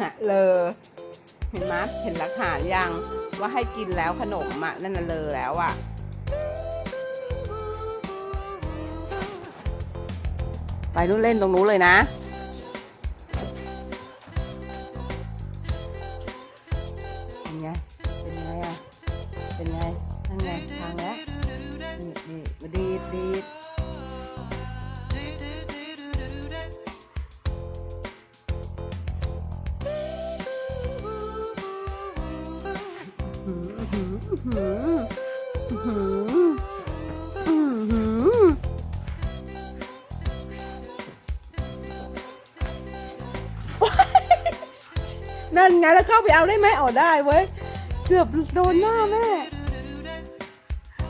น่ะเลอเห็นไหมเห็นหลักฐานยังว่าให้กินแล้วขนมอะนั่นน่ะเลอแล้วอะไปนู่นเล่นตรงนู้นเลยนะ เป็นไง เป็นไงอะ เป็นไงนั่นไงทางแล้วนี่นี่มาดีดดีดนั่นไงแล้วเข้าไปเอาได้ไหมเอาได้เว้ย เกือบโดนหน้าแม่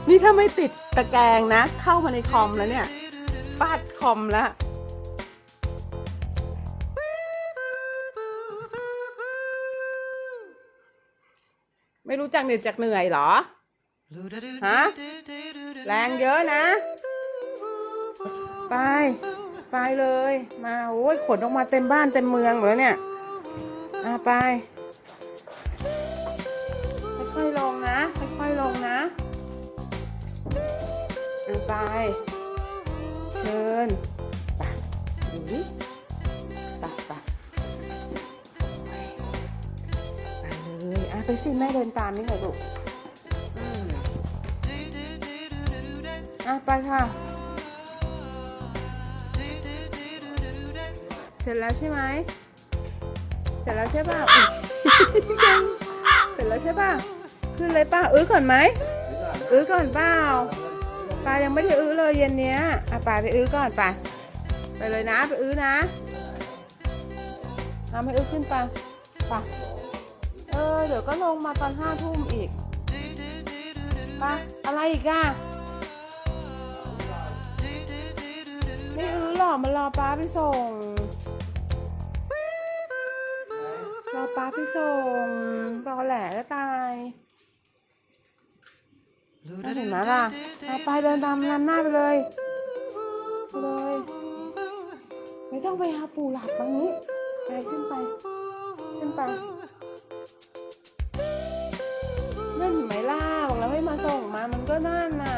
นี่ถ้าไม่ติดตะแกรงนะ เข้ามาในคอมแล้วเนี่ยฟาดคอมแล้วไม่รู้จักเหน็ดจากเหนื่อยเหรอ ฮะ แรงเยอะนะ ไป ไปเลย มา โอ้ยขนออกมาเต็มบ้านเต็มเมืองหมดแล้วเนี่ย อะไป ค่อยๆลงนะ ค่อยๆลงนะอะไป เชิญไปดูดิไปไปไปเลยอะไปสิแม่เดินตามนี่หน่อลูกอะไปค่ะ เสร็จแล้วใช่ไหม เสร็จแล้วใช่ป่ะ เสร็จแล้วใช่ป่ะ ขึ้นเลยป่ะอื้อก่อนไหมอื้อก่อนเปล่าปลายังไม่ได้อื้อเลยเย็นเนี้ยอะปลาไปอื้อก่อนไปไปเลยนะไปอื้อนะทำให้อื้อขึ้นไปไปเออเดี๋ยวก็ลงมาตอนห้าทุ่มอีกไปอะไรอีกอะไม่อื้อหรอกมันรอป้าไปส่งรอป้าไปส่งตอแหลก็ตาย เห็นไหมล่ะเอาไปเดินตามนำหน้าไปเลยไปเลย ไม่ต้องไปหาปู่หลับตรงนี้ ไปขึ้นไป ขึ้นไปนั่นห็นไหมล่ะบอกแล้วให้มาส่งมา มันก็นั่นน่ะ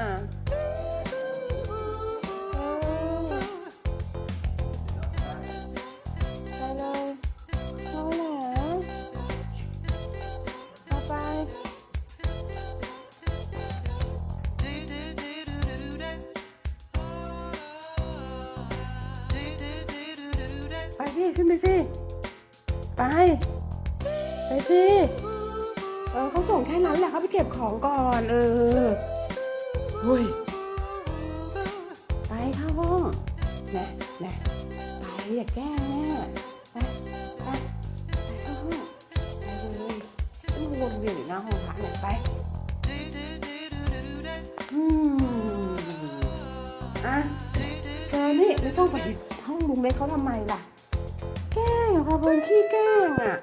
สิขึ้นไปสิไปไปสิเออเขาส่งแค่นั้นแหละเขาไปเก็บของก่อนเออหุ้ยไปเข้าห้องแน่แน่ไปอย่าแกล้งแม่ไปไปไปเข้าห้องไปเลยต้องวนเวียนอยู่หน้าห้องพระเนี่ยไปอืมอะเชิญนี่ไม่ต้องไปห้องลุงเล็กเขาทำไมล่ะ อะพาเพลินขี้แกล้งอะ